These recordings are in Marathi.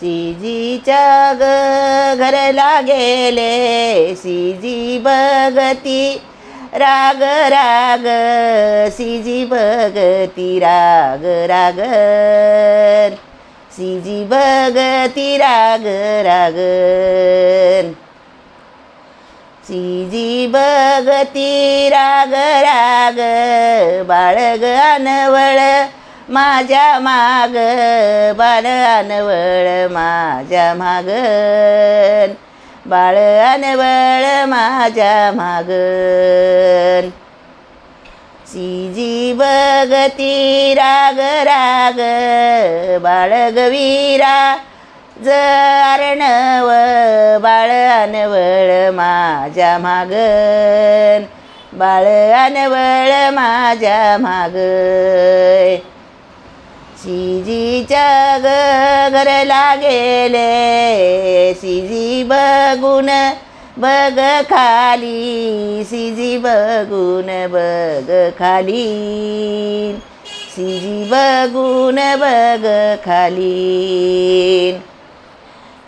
सीजीच्या ग घरला गेले सीजी बगती राग राग सीजी बगती राग राग. सीजी बगती राग राग. सीजी बगती राग राग बाळग अनवळ माझ्या माग बाळ अनवळ माझ्या माग. बाळ अनवळ माझ्या माग. सीजी बगती राग राग. बाळगवीरा जरणव बाळ अनवळ माझ्या माग. बाळ अनवळ माझ्या माग. सिजीच्या ग घरला गेले. शिजी बघून बघ खाली. शिजी बघून बघ खाली. शिजी बघून बघ खाली.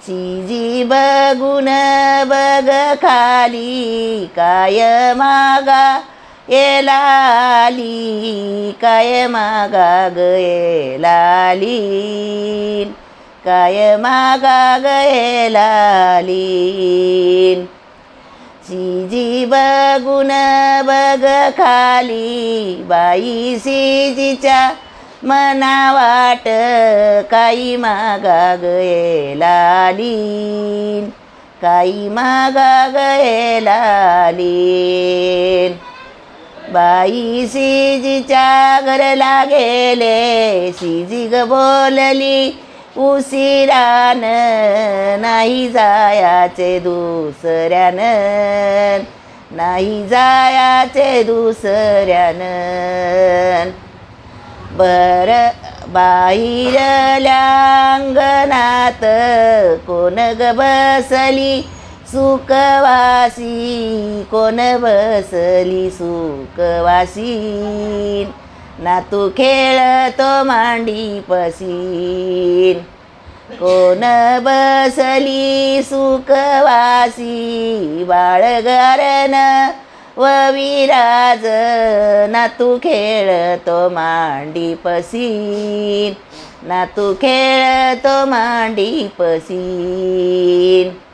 शिजी बघून बघ खाली. काय मागा येलाली काय मागा ग येलाली काय मागा ग येलाली सीजी बघून बघ खाली बाई सीजीच्या मना वाट काही मागा गयलाली काही मागा गयलाली बाई सीजीच्या घरला गेले. सीजी ग बोलली उशिरान नाही जायाचे दुसऱ्यानं. नाही जायाचे दुसऱ्यानं. बर बाहेरल्या अंगणात कोण ग बसली? सुखवासी कोण बसली सुकवासी ना तू खेळतो मांडी पसीन. कोण बसली सुखवासी? बाळगारण व विराज. ना तू खेळतो मांडी पसीन. ना तू खेळतो मांडी पसीन.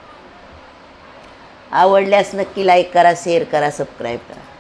आवडल्यास नक्की लाईक करा शेअर करा सबस्क्राईब करा.